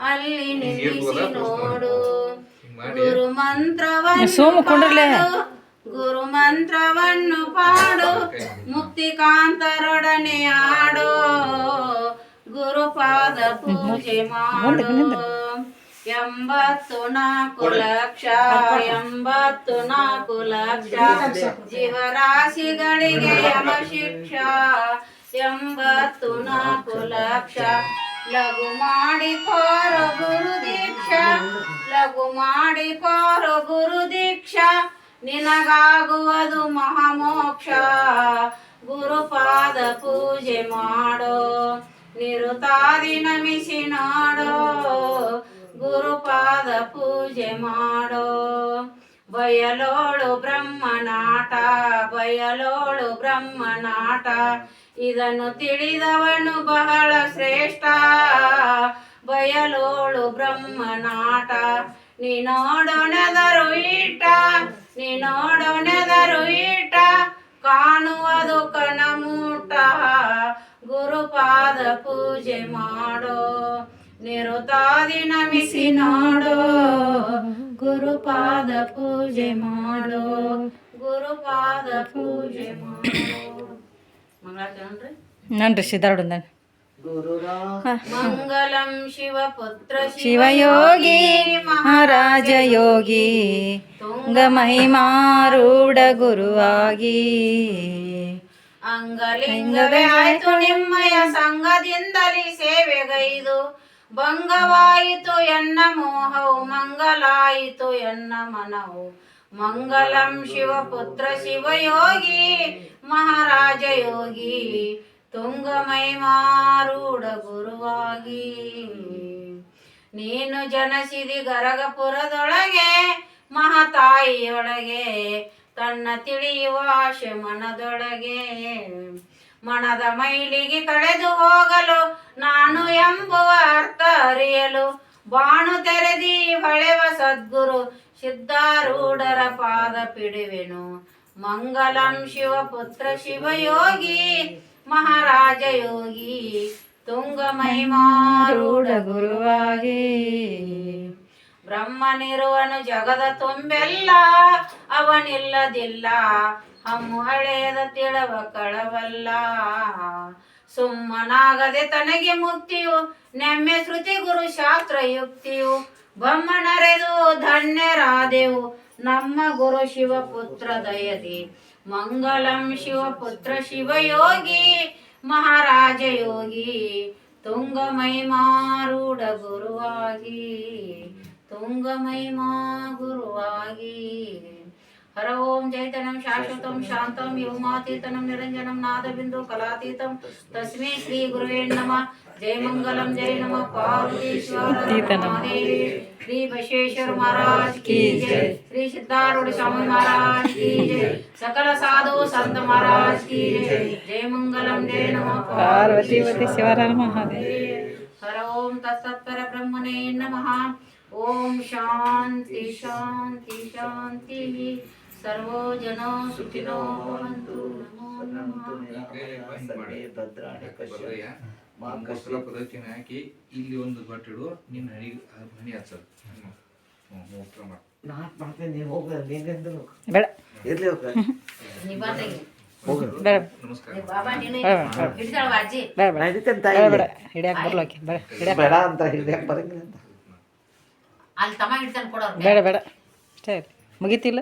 ಅಲ್ಲಿ ನಿಲ್ಲಿಸಿ ನೋಡು. ಗುರು ಮಂತ್ರವನ್ನು ಗುರು ಕುಂಡ್ರಲೆ. ಪಾಡು, ಗುರು ಮಂತ್ರವನ್ನು ಪಾಡು ಮುಕ್ತಿಕಾಂತರೊಡನೆ ಆಡೋ ಗುರುಪಾದ ಪೂಜೆ ಮಾಡು. ಎಂಬತ್ತು ನಾಲ್ಕು ಲಕ್ಷ ಎಂಬತ್ತು ನಾಲ್ಕು ಲಕ್ಷ. ಜೀವರಾಶಿಗಳಿಗೆ ಯಮ ಶಿಕ್ಷ. ಎಂಬತ್ತು ನಾಲ್ಕು ಲಕ್ಷ. ಲಘು ಮಾಡಿ ಕೋರ ಗುರು ದೀಕ್ಷಾ, ಲಘು ಮಾಡಿ ಕೋರ ಗುರು ದೀಕ್ಷಾ, ನಿನಗಾಗುವುದು ಮಹಾಮೋಕ್ಷ. ಗುರುಪಾದ ಪೂಜೆ ಮಾಡೋ, ನಿರುತಾದಿ ನಮಿಸಿ ನಾಡೋ ಗುರುಪಾದ ಪೂಜೆ ಮಾಡೋ. ಬಯಲೋಳು ಬ್ರಹ್ಮನಾಟ ಬಯಲೋಳು ಬ್ರಹ್ಮನಾಟ. ಇದನ್ನು ತಿಳಿದವನು ಬಹಳ ಶ್ರೇಷ್ಠ. ಬಯಲೋಳು ಬ್ರಹ್ಮನಾಟ. ನೀ ನೋಡೊಣೆದರು ಈಟ ನೀ ನೋಡೊಣೆದರು ಈಟ ಕಾಣುವುದು ಕಣಮೂಟ ಗುರುಪಾದ ಪೂಜೆ ಮಾಡೋ. ನಿರುತಾದಿ ನಮಿಸಿ ನೋಡೋ ಗುರುಪಾದ ಪೂಜೆ ಮಾಡೋ ಗುರುಪಾದ ಪೂಜೆ ಮಾಡೋ. ಮಂಗಳಾಚರಣ್ರಿ ನನ್ರಿ ಸಿದ್ಧಾರ್ಡ್ ಮಂಗಲಂ ಶಿವಪುತ್ರ ಶಿವಯೋಗಿ ಮಹಾರಾಜ ಯೋಗಿ ತುಂಗ ಮಹಿಮಾರೂಢ ಗುರುವಾಗಿ. ಅಂಗಲಿಂಗವೇ ಆಯ್ತು ನಿಮ್ಮಯ ಸಂಘದಿಂದಲೇ ಸೇವೆಗೈದು. ಭಂಗವಾಯಿತು ಎನ್ನ ಮೋಹವು, ಮಂಗಲಾಯಿತು ಎನ್ನ ಮನವು. ಮಂಗಲಂ ಶಿವಪುತ್ರ ಶಿವಯೋಗಿ ಮಹಾರಾಜ ಯೋಗಿ ತುಂಗಮೈ ಮಾರೂಢ ಗುರುವಾಗಿ. ನೀನು ಜನಸಿದಿ ಗರಗಪುರದೊಳಗೆ, ಮಹತಾಯಿಯೊಳಗೆ, ತನ್ನ ತಿಳಿಯುವ ಆಶೆ ಮನದೊಳಗೆ. ಮನದ ಮೈಲಿಗೆ ಕಳೆದು ಹೋಗಲು ನಾನು ಎಂಬುವ ಅರ್ಥ ಅರಿಯಲು. ಬಾಣು ತೆರೆದಿ ಹೊಳೆವ ಸದ್ಗುರು, ಸಿದ್ಧಾರೂಢರ ಪಾದ ಪಿಡುವೆನು. ಮಂಗಲಂ ಶಿವಪುತ್ರ ಶಿವಯೋಗಿ, ಮಹಾರಾಜ ಯೋಗಿ ತುಂಗ ಮಹಿಮಾರೂಢ ಗುರುವಾಗಿ. ಬ್ರಹ್ಮನಿರುವನು ಜಗದ ತುಂಬೆಲ್ಲ, ಅವನಿಲ್ಲದಿಲ್ಲ, ಹಮ್ಮು ಹಳೆಯದ ತಿಳವ ಕಳವಲ್ಲ. ಸುಮ್ಮನಾಗದೆ ತನಗೆ ಮುಕ್ತಿಯು, ನೆಮ್ಮೆ ಶ್ರುತಿ ಗುರು ಶಾಸ್ತ್ರ ಯುಕ್ತಿಯು ಬಮ್ಮನರೆದು ಧನ್ಯರಾದೆವು, ನಮ್ಮ ಗುರು ಶಿವಪುತ್ರ ದಯದಿ. ಮಂಗಲಂ ಶಿವಪುತ್ರ ಶಿವಯೋಗಿ, ಮಹಾರಾಜ ಯೋಗಿ. ತುಂಗ ಮೈಮಾರೂಢ ಗುರುವಾಗಿ ತುಂಗ ಮೈಮಾ ಗುರುವಾಗಿ. హర ఓం చైతన్యం శాశ్వతం శాంతం వ్యోమాతీతనం నిరంజనం నాదబిందు కళాతీతం. తస్మై శ్రీ గురువే నమ. జయమంగళం జయ నమ. పార్వతీశ్వర శ్రీ బశేశ్వర మహారాజ్ కీ జయ శ్రీ సిద్ధారుడు స్వామి మహారాజ్ కీ జయ సకల సాధు సంత మహారాజ్ కీ జయ జయమంగళం జయ నమ. పార్వతీవతి శివర హర ఓం తత్సత్పర బ్రహ్మణే నమ. ఓం శాంతి శాంతి శాంతి. सर्वो जनो सुखिनो भवन्तु नमो नमः ಬರೋಯ್ಯ ಮೊಸರ ಪದಕ್ಕಿನ ಹಾಕಿ ಇಲ್ಲಿ ಒಂದು ಬಟ್ಟಿಡು ನಿನ್ನ ಹಣಿ ಹಣಿ ಹಚ್ಚದು ಹ್ಞೂ ಮೂತ್ರ ಮಾಡಿ ನಾನ್ ಮಾಡ್ತೇನೆ ನೀವು ಹೋಗ ನೀನೆಂದ್ರು ಬೇಡ ಇರ್ಲಿ ಹೋಗ ನಿಬಂಧಗೆ ಬೇಡ ನಮಸ್ಕಾರ ಬಾಬಾ ನೀನು ಬೇಡ ಬೇಡ ಹಿಡಿದಾಳ ಅಜ್ಜಿ ಬೇಡ ಬೇಡ ನಡೀತೇನೆ ಬೇಡ ತಾಯಿ ಬೇಡ ಹಿಡಿಯಕ್ಕೆ ಬರ್ಲೋಕೆ ಬೇಡ ಹಿಡಿಯಕ್ಕೆ ಬೇಡ ಅಂತ ಹಿಡಿಯಕ್ ಬರಂಗಿಲ್ಲ ಅಂತ ಅಲ್ಲಿ ತಮ್ಮ ಹಿಡ್ತಾನೆ ಕೊಡೋರು ಬೇಡ ಬೇಡ ಅಷ್ಟೇ ಮುಗೀತಿಲ್ಲ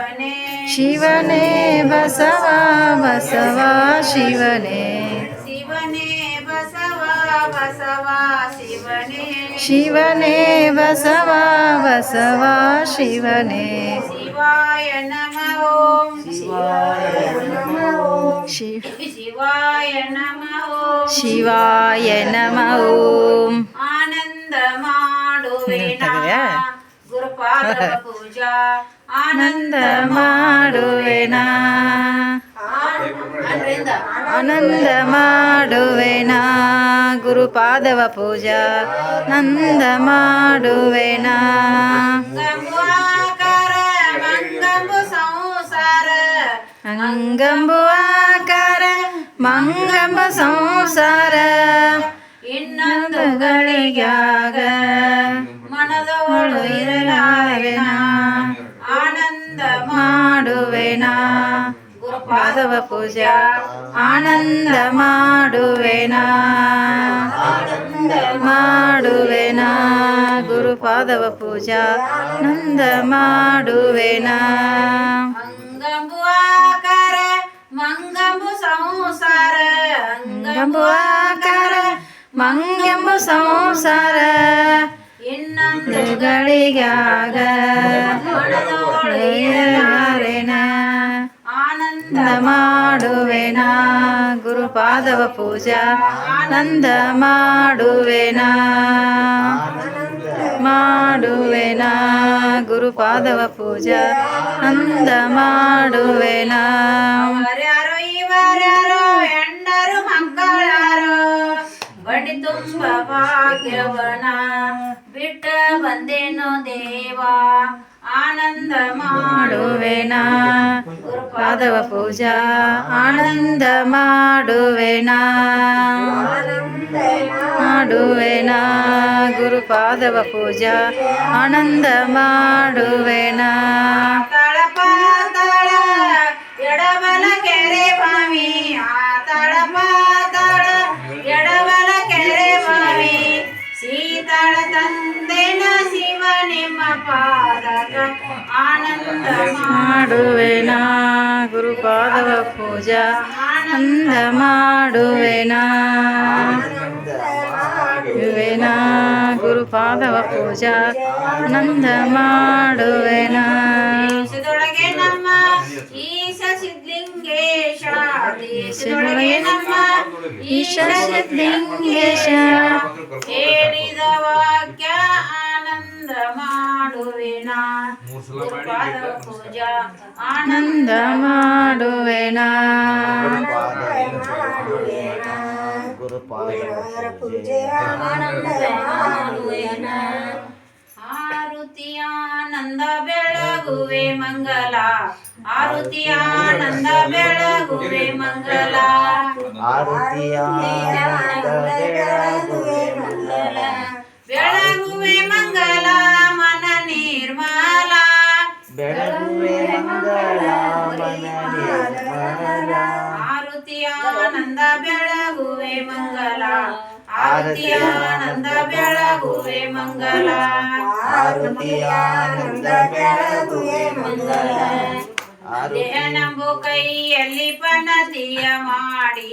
ಶಿವನೇ ಶಿವನೇ ಬಸವ ಬಸವ ಶಿವನೇ ಶಿವನೇ ಬಸವ ಬಸವ ಶಿವನೇ ಶಿವನೇ ಬಸವ ಬಸವ ಶಿವನೇ ಶಿವಾಯ ನಮಃ ಓಂ ಶಿವ ಶಿವಾಯ ನಮಃ ಓಂ ಶಿವಾಯ ನಮ ಓಂ ಆನಂದ ಮಾಡುವೆ ಮಾಡುವೇನ ಗುರುಪಾದ ಪೂಜಾ ಆನಂದ ಆನಂದ ಮಾಡುವೆನ ಅದರಿಂದ ಆನಂದ ಮಾಡುವೆನ ಗುರುಪಾದವ ಪೂಜಾ ನಂದ ಮಾಡುವೆನ ಗಂಗು ಆಕಾರ ಮಂಗಂಬು ಸಂಸಾರ ಅಂಗಂಬು ಆಕಾರ ಮಂಗಂಬ ಸಂಸಾರ ಇನ್ನೊಂದು ಗಳಿಗ್ಯಾಗ ಮನದೊಳು ಇರಲಾರೆನ ಆನಂದ ಮಾಡುವೆನ ಗುರುಪಾದವ ಪೂಜಾ ಆನಂದ ಮಾಡುವೆನ ಮಾಡುವೆನ ಗುರುಪಾದವ ಪೂಜಾ ನಂದ ಮಾಡುವೆನ ಅಂಗಂಬು ಆಕಾರ ಮಂಗಂಬು ಸಂಸಾರ ಅಂಗಂಬು ಆಕಾರ ಮಂಗಂಬ ಸಂಸಾರ ಇನ್ನೊಂದು ಗಳಿಗ್ಯಾಗ ಆನಂದ ಮಾಡುವೆನಾ ಗುರುಪಾದವ ಪೂಜಾ ಆನಂದ ಮಾಡುವೆನ? ಮಾಡುವೆನಾ ಗುರುಪಾದವ ಪೂಜಾ ಆನಂದ ಮಾಡುವೆನ ಅವರ್ಯಾರೋ, ಇವರ್ಯಾರೋ, ಹೆಂಡರು ಮಕ್ಕಳಾರೋ ಬಡಿ ತುಂಬ ಭಾಗ್ಯವನ? ಬಿಟ್ಟ ಬಂದೇನೋ ದೇವಾ? ಆನಂದ ಮಾಡು ಮಾಡುವೆನ? ಪಾದವ ಪೂಜಾ, ಆನಂದ ಮಾಡುವೆನ? ಮಾಡುವೆನ? ಗುರುಪಾದವ ಪೂಜಾ, ಆನಂದ ಮಾಡುವೆನ? ಎಡಬಲ ಕೆರೆ ಬಾವಿ ತಂದ ಎಡಬಲ ಕೆರೆ ಬಾವಿ ಸೀತಳ ತಂದೆನ ಶಿವ ನಿಮ್ಮ ಪಾದಕ ಆನಂದ ಮಾಡುವೆನ ಗುರುಪಾದವ ಪೂಜಾ ಆನಂದ ಮಾಡುವೆನ ಮಾಡುವೆನ ಗುರುಪಾದವ ಪೂಜಾ ಆನಂದ ಮಾಡುವೆನ ದೇಶದೊಳಗೆ ನಮ್ಮ ಈಶ ಸಿದ್ಧಲಿಂಗೇಶ ದೇಶದೊಳಗೆ ನಮ್ಮ ಈಶ ಸಿದ್ಧಲಿಂಗೇಶ ಹೇಳಿದ ವಾಕ್ಯ ಆನಂದ ಆನಂದ ಮಾಡುವೆನ ಮಾಡುವೆನ ಆರುತಿಯಾನಂದ ಬೆಳಗುವೆ ಮಂಗಲ ಆರುತಿಯಾನಂದ ಬೆಳಗುವೆ ಮಂಗಲ ಬೆಳಗುವೆ ಮಂಗಲ ಬೆಳಗುವೆ ಮಂಗಲ ಆರುತಿಯಾನಂದ ಬೆಳಗುವೆ ಮಂಗಲ. ಆರತಿಯಾನಂದ ಬೆಳಗುವೆ ಮಂಗಲ. ದೇಹ ನಂಬು ಕೈಯಲ್ಲಿ ಪನತಿಯ ಮಾಡಿ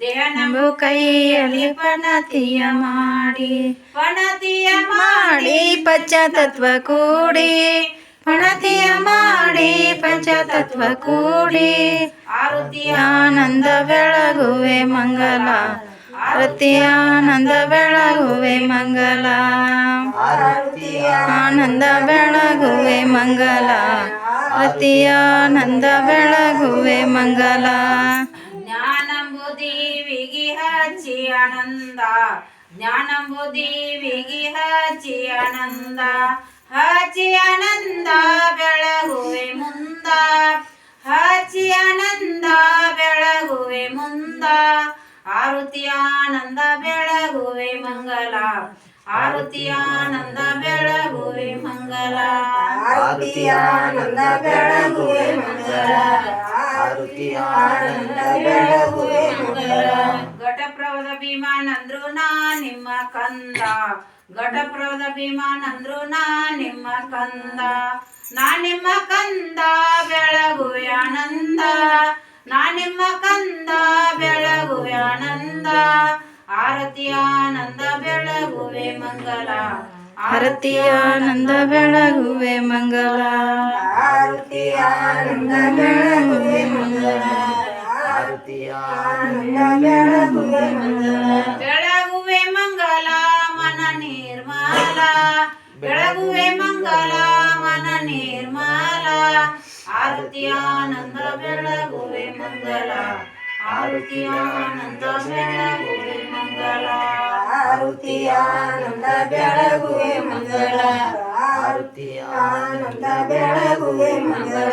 ದೇಹ ನಂಬು ನಂಬು ಕೈಯಲ್ಲಿ ಪನತಿಯ ಮಾಡಿ ಪನತಿಯ ಮಾಡಿ ಪಂಚತತ್ವ ಕೂಡಿ ಪಣತಿಯ ಮಾಡಿ ಪಂಚತತ್ವ ಕೂಡಿ ಆರುತಿಯ ಆನಂದ ಬೆಳಗುವೆ ಮಂಗಲ. ಆರತಿ ಆನಂದ ಬೆಳಗುವೆ ಮಂಗಲ. ಆನಂದ ಬೆಳಗುವೆ ಮಂಗಲ. ಆರತಿ ಆನಂದ ಬೆಳಗುವೆ ಮಂಗಲ. ಜ್ಞಾನಂಬು ದೇವಿಗೆ ಹಚ್ಚಿ ಆನಂದ. ಜ್ಞಾನಂಬು ದೇವಿಗೆ ಹಚ್ಚಿ ಆನಂದ. ಹಚ್ಚಿ ಆನಂದ ಬೆಳಗುವೆ ಮುಂದ. ಹಚ್ಚಿ ಆನಂದ ಬೆಳಗುವೆ ಮುಂದ. ಆರುತಿ ಆನಂದ ಬೆಳಗುವೆ ಮಂಗಲ. ಆರುತಿ ಆನಂದ ಬೆಳಗುವೆ ಮಂಗಲ. ಆರತಿಯಾನಂದ ಬೆಳಗುವೆ ಮಂಗಲ. ಆರುತಿ ಆನಂದ ಬೆಳಗುವೆ ಮಂಗಳ ಘಟಪ್ರವದ ಭೀಮಾನಂದ್ರು ನಾ ನಿಮ್ಮ ಕಂದ. ಘಟಪ್ರವದ ಭೀಮಾನಂದ್ರು ನಾ ನಿಮ್ಮ ಕಂದ. ನಾ ನಿಮ್ಮ ಕಂದ ಬೆಳಗುವೆ ಆನಂದ. ನಾ ನಿಮ್ಮ ಕಂದ ಬೆಳಗುವೆ ಆನಂದ. ಆರತಿ ಆನಂದ ಬೆಳಗುವೆ ಮಂಗಲ. ಆರತಿ ಆನಂದ ಬೆಳಗುವೆ ಮಂಗಲ. ಆರತಿ ಬೆಳಗುವೆ ಬೆಳಗುವೆ ಮಂಗಲ ಮನ ನಿರ್ಮಲ. ಬೆಳಗುವೆ ಮಂಗಲ ಮನ ನಿರ್ಮಲ. ಆರತಿ ಆನಂದ ಬೆಳಗುವೆ ಮಂಗಲ. ಆರತಿ ಆನಂದ ಬೆಳಗುವೆ ಮಂಗಲ. ಆರತಿ ಆನಂದ ಬೆಳಗುವೆ ಮಂಗಲ. ಆರತಿ ಆನಂದ ಬೆಳಗುವೆ ಮಂಗಳ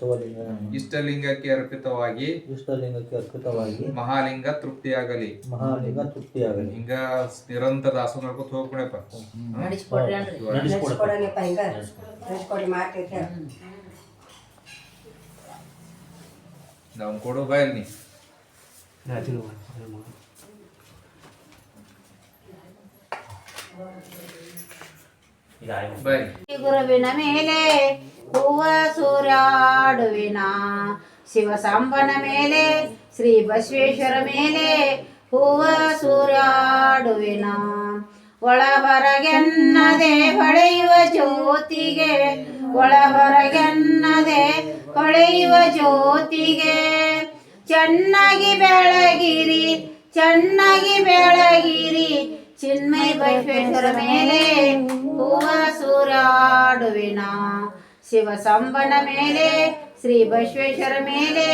ಬಸವಲಿಂಗ ಇಷ್ಟಲಿಂಗಕ್ಕೆ ಅರ್ಪಿತವಾಗಿ ಇಷ್ಟಲಿಂಗಕ್ಕೆ ಅರ್ಪಿತವಾಗಿ ಮಹಾಲಿಂಗ ತೃಪ್ತಿಯಾಗಲಿ. ಮಹಾಲಿಂಗ ತೃಪ್ತಿಯಾಗಲಿ. ಹಿಂಗ ನಿರಂತರ ದಾಸೋಹ ನಡ್ಕೊತ ಹೋಗ್ಬಿಡಪ್ಪ. ನಾವು ಕೊಡು ಬಯಲ್ ನೀ. ಬಾಯ್ ಗುರುವಿನ ಮೇಲೆ ಹೂವ ಸೂರ್ಯಾಡುವಿನ ಶಿವಸಾಂಬನ ಮೇಲೆ, ಶ್ರೀ ಬಸವೇಶ್ವರ ಮೇಲೆ ಹೂವ ಸೂರ್ಯಾಡುವಿನ ಒಳ ಹೊರಗೆನ್ನದೆ ಹೊಳೆಯುವ ಜ್ಯೋತಿಗೆ ಒಳ ಹೊರಗೆನ್ನದೆ ಹೊಳೆಯುವ ಜ್ಯೋತಿಗೆ. ಚೆನ್ನಾಗಿ ಬೆಳಗಿರಿ ಚೆನ್ನಾಗಿ ಬೆಳಗಿರಿ ಚಿನ್ಮಯ ಬಸವೇಶ್ವರ ಮೇಲೆ ಹೂವ ಸೂರಾಡುವಿನ. ಶಿವ ಸಂಬನ ಮೇಲೆ, ಶ್ರೀ ಬಸವೇಶ್ವರ ಮೇಲೆ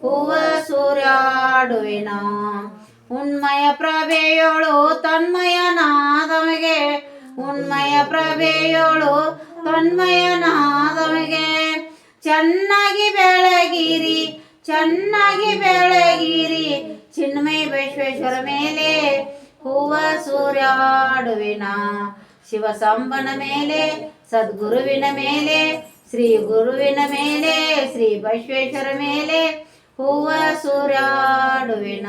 ಹೂವ ಸೂರ್ಯಾಡುವಿನ ಉನ್ಮಯ ಪ್ರಭೆಯೋಳು ತನ್ಮಯನಾದವಗೆ ಉನ್ಮಯ ಪ್ರಭೆಯೋಳು ತನ್ಮಯನಾದವಗೆ ಚೆನ್ನಾಗಿ ಬೆಳಗಿರಿ ಚೆನ್ನಾಗಿ ಬೆಳಗಿರಿ ಚಿನ್ಮಯ ಬಸವೇಶ್ವರ ಮೇಲೆ. ಹೂವ ಸೂರ್ಯಾಡುವಿನ. ಶಿವಸಂಬನ ಮೇಲೆ, ಸದ್ಗುರುವಿನ ಮೇಲೆ ಶ್ರೀ ಗುರುವಿನ ಮೇಲೆ ಶ್ರೀ ಬಸವೇಶ್ವರ ಮೇಲೆ ಹೂವ ಸೂರ್ಯಾಡುವಿನ.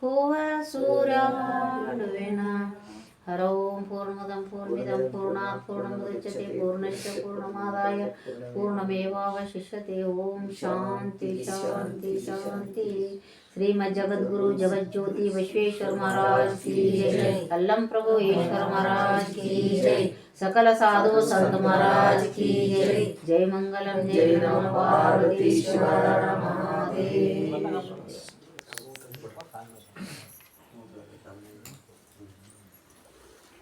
ಹೂವ ಸೂರ್ಯಾಡುವಿನ. हर ओं पूर्णमदं पूर्णमिदं पूर्णात् पूर्णमुदच्यते पूर्णस्य पूर्णमादाय पूर्णमेवावशिष्यते ॐ शांति शांति शांति श्रीमज्जगद्गुरु जगज्ज्योति विश्वेश्वर महाराज की जय अल्लम प्रभु ईश्वर महाराज की जय सकल साधु संत महाराज की जय जय मंगलम जय नम पार्वती शिवाय नमः